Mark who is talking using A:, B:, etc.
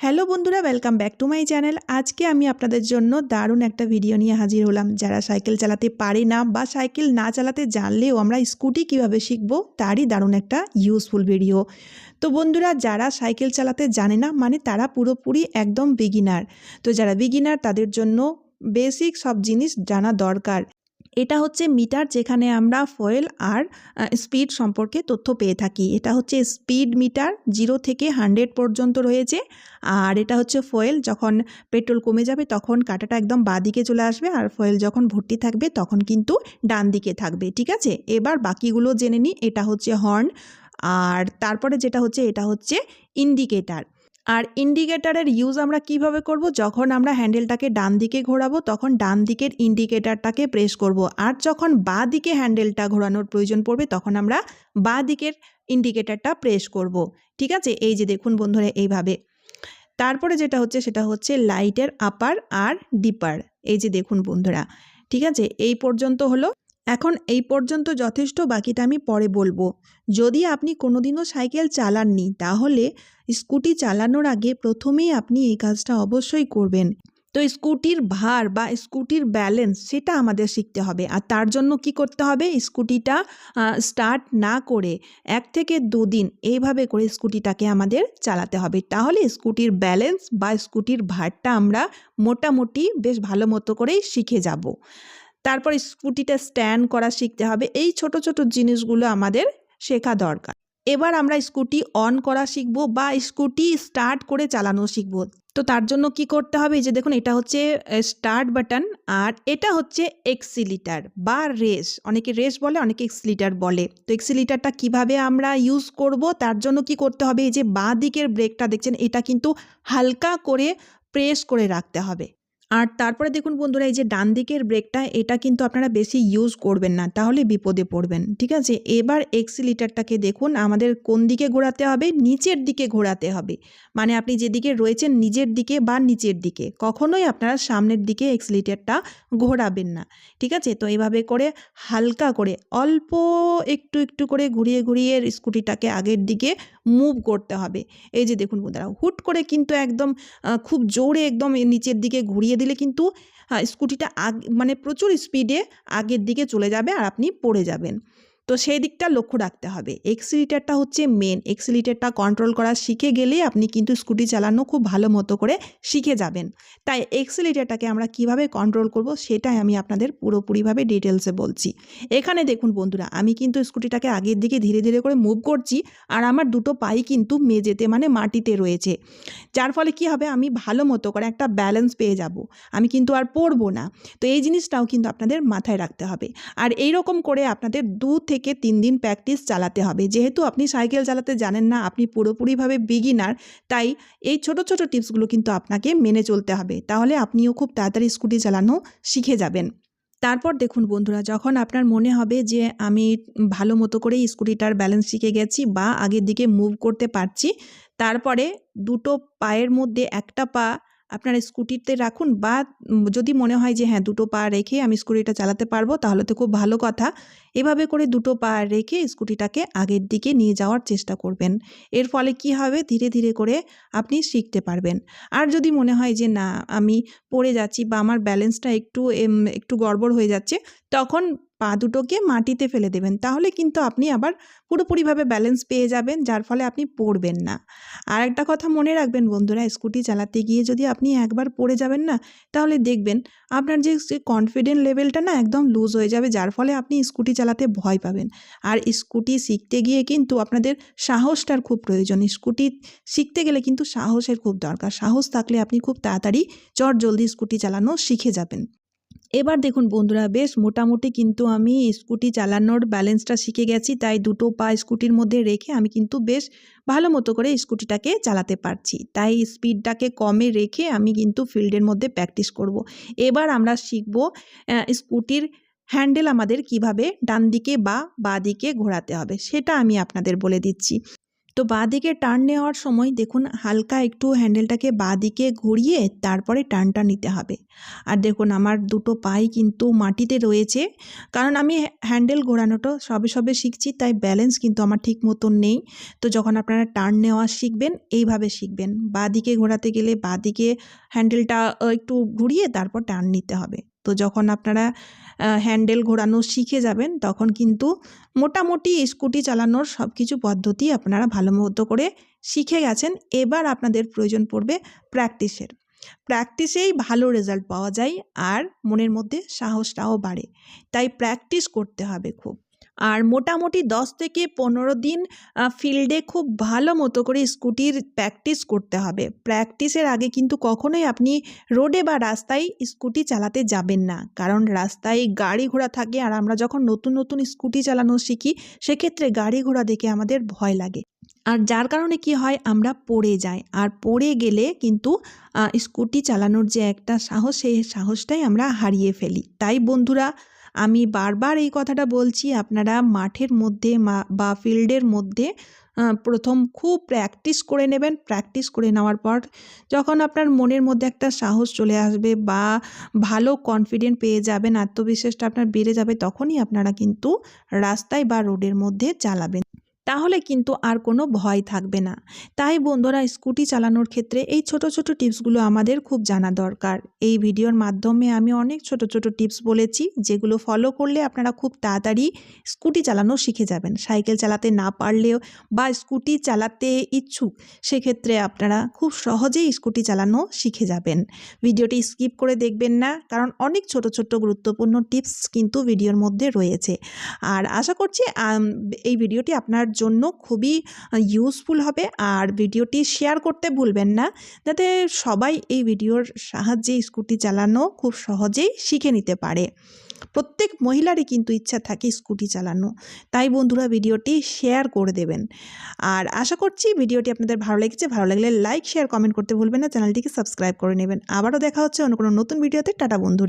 A: Hello বন্ধুরা welcome back to my channel আজকে আমি আপনাদের জন্য দারুণ একটা ভিডিও নিয়ে হাজির হলাম। যারা সাইকেল চালাতে পারে না বা সাইকেল না চালাতে জানলেও আমরা স্কুটি কীভাবে শিখব, তারই দারুণ একটা ইউজফুল ভিডিও তো বন্ধুরা, যারা সাইকেল চালাতে জানে না মানে তারা পুরোপুরি একদম বিগিনার তো যারা বিগিনার তাদের জন্য বেসিক সব জিনিস জানা দরকার। এটা হচ্ছে মিটার যেখানে আমরা ফয়েল আর স্পিড সম্পর্কে তথ্য পেয়ে থাকি। এটা হচ্ছে স্পিড মিটার জিরো থেকে হান্ড্রেড পর্যন্ত রয়েছে। আর এটা হচ্ছে ফয়েল যখন পেট্রোল কমে যাবে তখন কাঁটাটা একদম বাঁ দিকে চলে আসবে আর ফয়েল যখন ভর্তি থাকবে তখন কিন্তু ডান দিকে থাকবে, ঠিক আছে? এবার বাকিগুলো জেনে নিই। এটা হচ্ছে হর্ন আর তারপরে যেটা হচ্ছে এটা হচ্ছে ইন্ডিকেটার। আর ইন্ডিকেটারের ইউজ আমরা কীভাবে করব? যখন আমরা হ্যান্ডেলটাকে ডান দিকে ঘোরাবো, তখন ডান দিকের ইন্ডিকেটারটাকে প্রেস করব। আর যখন বাঁ দিকে হ্যান্ডেলটা ঘোরানোর প্রয়োজন পড়বে, তখন আমরা বাঁ দিকের ইন্ডিকেটারটা প্রেস করব। ঠিক আছে? এই যে দেখুন বন্ধুরা, এইভাবে। তারপরে যেটা হচ্ছে, সেটা হচ্ছে লাইটের আপার আর ডিপার এই যে দেখুন বন্ধুরা। ঠিক আছে? এই পর্যন্ত হলো। এখন এই পর্যন্ত যথেষ্ট, বাকিটা আমি পরে বলব। যদি আপনি কোনোদিনও সাইকেল চালাননি, তাহলে স্কুটি চালানোর আগে প্রথমেই আপনি এই কাজটা অবশ্যই করবেন। তো স্কুটির ভার বা স্কুটির ব্যালেন্স, সেটা আমাদের শিখতে হবে। আর তার জন্য কি করতে হবে? স্কুটিটা স্টার্ট না করে এক থেকে দুদিন এইভাবে করে স্কুটিটাকে আমাদের চালাতে হবে। তাহলে স্কুটির ব্যালেন্স বা স্কুটির ভারটা আমরা মোটামুটি বেশ ভালো মতো করেই শিখে যাব। তারপর স্কুটিটা স্ট্যান্ড করা শিখতে হবে। এই ছোট ছোট জিনিসগুলো আমাদের শেখা দরকার। এবার আমরা স্কুটি অন করা শিখব বা স্কুটি স্টার্ট করে চালানো শিখব। তো তার জন্য কি করতে হবে? যে দেখুন, এটা হচ্ছে স্টার্ট বাটন আর এটা হচ্ছে এক্সিলিটার বা রেস। অনেকে রেস বলে, অনেকে এক্সিলিটার বলে। তো এক্সিলিটারটা কীভাবে আমরা ইউজ করব? তার জন্য কি করতে হবে? এই যে বাঁ দিকের ব্রেকটা, দেখছেন, এটা কিন্তু হালকা করে প্রেস করে রাখতে হবে। আর তারপরে দেখুন বন্ধুরা, এই যে ডান দিকের ব্রেকটা, এটা কিন্তু আপনারা বেশি ইউজ করবেন না, তাহলে বিপদে পড়বেন, ঠিক আছে? এবার এক্সিলিটারটাকে দেখুন, আমাদের কোন দিকে ঘোরাতে হবে? নিচের দিকে ঘোরাতে হবে। মানে আপনি যেদিকে রয়েছেন নিজের দিকে বা নিচের দিকে, কখনোই আপনারা সামনের দিকে এক্সিলিটারটা ঘোরাবেন না, ঠিক আছে? তো এভাবে করে হালকা করে, অল্প একটু একটু করে ঘুরিয়ে ঘুরিয়ে স্কুটিটাকে আগের দিকে মুভ করতে হবে। এই যে দেখুন বন্ধুরা, হুট করে কিন্তু একদম খুব জোরে একদম নিচের দিকে ঘুরিয়ে দিলে কিন্তু স্কুটিটা আগ মানে প্রচুর স্পিডে আগের দিকে চলে যাবে আর আপনি পড়ে যাবেন। তো সেই দিকটা লক্ষ্য রাখতে হবে। এক্সিলিটারটা হচ্ছে মেন এক্সিলিটারটা কন্ট্রোল করা শিখে গেলেই আপনি কিন্তু স্কুটি চালানো খুব ভালো মতো করে শিখে যাবেন। তাই এক্সিলিটারটাকে আমরা কীভাবে কন্ট্রোল করব সেটাই আমি আপনাদের পুরোপুরিভাবে ডিটেলসে বলছি। এখানে দেখুন বন্ধুরা, আমি কিন্তু স্কুটিটাকে আগের দিকে ধীরে ধীরে করে মুভ করছি আর আমার দুটো পাই কিন্তু মেঝেতে মানে মাটিতে রয়েছে। যার ফলে কি হবে? আমি ভালো মতো করে একটা ব্যালেন্স পেয়ে যাব। আমি কিন্তু আর পড়ব না। তো এই জিনিসটাও কিন্তু আপনাদের মাথায় রাখতে হবে। আর এই রকম করে আপনাদের দু থেকে তিন দিন প্র্যাকটিস চালাতে হবে। যেহেতু আপনি সাইকেল চালাতে জানেন না, আপনি পুরোপুরিভাবে বিগিনার তাই এই ছোট ছোট টিপসগুলো কিন্তু আপনাকে মেনে চলতে হবে। তাহলে আপনিও খুব তাড়াতাড়ি স্কুটি চালানো শিখে যাবেন। তারপর দেখুন বন্ধুরা, যখন আপনার মনে হবে যে আমি ভালো মতো করে স্কুটিটার ব্যালেন্স শিখে গেছি বা আগের দিকে মুভ করতে পারছি, তারপরে দুটো পায়ের মধ্যে একটা পা আপনার স্কুটিতে রাখুন বা যদি মনে হয় যে হ্যাঁ দুটো পা রেখে আমি স্কুটিটা চালাতে পারব, তাহলে তো খুব ভালো কথা। এভাবে করে দুটো পা রেখে স্কুটিটাকে আগের দিকে নিয়ে যাওয়ার চেষ্টা করবেন। এর ফলে কি হবে? ধীরে ধীরে করে আপনি শিখতে পারবেন। আর যদি মনে হয় যে, না, আমি পড়ে যাচ্ছি বা আমার ব্যালেন্সটা একটু একটু গড়বড় হয়ে যাচ্ছে, তখন পা দুটোকে মাটিতে ফেলে দেবেন। তাহলে কিন্তু আপনি আবার পুরোপুরিভাবে ব্যালেন্স পেয়ে যাবেন, যার ফলে আপনি পড়বেন না। আর একটা কথা মনে রাখবেন বন্ধুরা স্কুটি চালাতে গিয়ে যদি আপনি একবার পড়ে যাবেন না, তাহলে দেখবেন আপনার যে কনফিডেন্ট লেভেলটা না একদম লুজ হয়ে যাবে, যার ফলে আপনি স্কুটি চালাতে ভয় পাবেন। আর স্কুটি শিখতে গিয়ে কিন্তু আপনাদের সাহসটার খুব প্রয়োজন। স্কুটি শিখতে গেলে কিন্তু সাহসের খুব দরকার। সাহস থাকলে আপনি খুব তাড়াতাড়ি চট জলদি স্কুটি চালানো শিখে যাবেন। এবার দেখুন বন্ধুরা, বেশ মোটামুটি কিন্তু আমি স্কুটি চালানোর ব্যালেন্সটা শিখে গেছি, তাই দুটো পা স্কুটির মধ্যে রেখে আমি কিন্তু বেশ ভালো মতো করে স্কুটিটাকে চালাতে পারছি তাই স্পিডটাকে কমে রেখে আমি কিন্তু ফিল্ডের মধ্যে প্র্যাকটিস করব। এবার আমরা শিখব স্কুটির হ্যান্ডেল আমাদের কীভাবে ডান দিকে বা বাঁ দিকে ঘোরাতে হবে, সেটা আমি আপনাদের বলে দিচ্ছি তো বাঁদিকে টার্ন নেওয়ার সময় দেখুন হালকা একটু হ্যান্ডেলটাকে বাঁদিকে ঘুরিয়ে তারপরে টার্নটা নিতে হবে। আর দেখুন আমার দুটো পাই কিন্তু মাটিতে রয়েছে। কারণ আমি হ্যান্ডেল ঘোরানোটা সবে সবে শিখছি, তাই ব্যালেন্স কিন্তু আমার ঠিক মতন নেই। তো যখন আপনারা টার্ন নেওয়া শিখবেন, এইভাবে শিখবেন। বাঁদিকে ঘোরাতে গেলে বাঁদিকে হ্যান্ডেলটা একটু ঘুরিয়ে তারপর টার্ন নিতে হবে। তো যখন আপনারা হ্যান্ডেল ঘোরানো শিখে যাবেন, তখন কিন্তু মোটামুটি স্কুটি চালানোর সব কিছু পদ্ধতি আপনারা ভালো মতো করে শিখে গেছেন। এবার আপনাদের প্রয়োজন পড়বে প্র্যাকটিসের প্র্যাকটিসেই ভালো রেজাল্ট পাওয়া যায় আর মনের মধ্যে সাহসটাও বাড়ে। তাই প্র্যাকটিস করতে হবে খুব। আর মোটামুটি দশ থেকে পনেরো দিন ফিল্ডে খুব ভালো মতো করে স্কুটির প্র্যাকটিস করতে হবে। প্র্যাকটিসের আগে কিন্তু কখনোই আপনি রোডে বা রাস্তায় স্কুটি চালাতে যাবেন না। কারণ রাস্তায় গাড়ি ঘোড়া থাকে আর আমরা যখন নতুন নতুন স্কুটি চালানো শিখি, সেক্ষেত্রে গাড়ি ঘোড়া দেখে আমাদের ভয় লাগে। আর যার কারণে কি হয়, আমরা পড়ে যাই। আর পড়ে গেলে কিন্তু স্কুটি চালানোর যে একটা সাহস, সেই সাহসটাই আমরা হারিয়ে ফেলি। তাই বন্ধুরা আমি বারবার এই কথাটা বলছি, আপনারা মাঠের মধ্যে বা ফিল্ডের মধ্যে প্রথম খুব প্র্যাকটিস করে নেবেন। প্র্যাকটিস করে নেওয়ার পর যখন আপনার মনের মধ্যে একটা সাহস চলে আসবে বা ভালো কনফিডেন্ট পেয়ে যাবেন, আত্মবিশ্বাসটা আপনার বেড়ে যাবে, তখনই আপনারা কিন্তু রাস্তায় বা রোডের মধ্যে চালাবেন। তাহলে কিন্তু আর কোনো ভয় থাকবে না। তাই বন্ধুরা, স্কুটি চালানোর ক্ষেত্রে এই ছোট ছোট টিপসগুলো আমাদের খুব জানা দরকার। এই ভিডিওর মাধ্যমে আমি অনেক ছোট ছোট টিপস বলেছি, যেগুলো ফলো করলে আপনারা খুব তাড়াতাড়ি স্কুটি চালানো শিখে যাবেন। সাইকেল চালাতে না পারলেও বা স্কুটি চালাতে ইচ্ছুক, সেক্ষেত্রে আপনারা খুব সহজেই স্কুটি চালানো শিখে যাবেন। ভিডিওটি স্কিপ করে দেখবেন না, কারণ অনেক ছোট ছোট গুরুত্বপূর্ণ টিপস কিন্তু ভিডিওর মধ্যে রয়েছে। আর আশা করছি এই ভিডিওটি আপনার জন্য খুবই ইউজফুল হবে। আর ভিডিওটি শেয়ার করতে ভুলবেন না, যাতে সবাই এই ভিডিওর সাহায্যে স্কুটি চালানো খুব সহজেই শিখে নিতে পারে। প্রত্যেক মহিলারই কিন্তু ইচ্ছা থাকে স্কুটি চালানো। তাই বন্ধুরা, ভিডিওটি শেয়ার করে দেবেন। আর আশা করছি ভিডিওটি আপনাদের ভালো লেগেছে। ভালো লাগলে লাইক শেয়ার কমেন্ট করতে ভুলবেন না। চ্যানেলটিকে সাবস্ক্রাইব করে নেবেন। আবারও দেখা হচ্ছে অন্য কোনো নতুন ভিডিওতে। টাটা বন্ধুরা।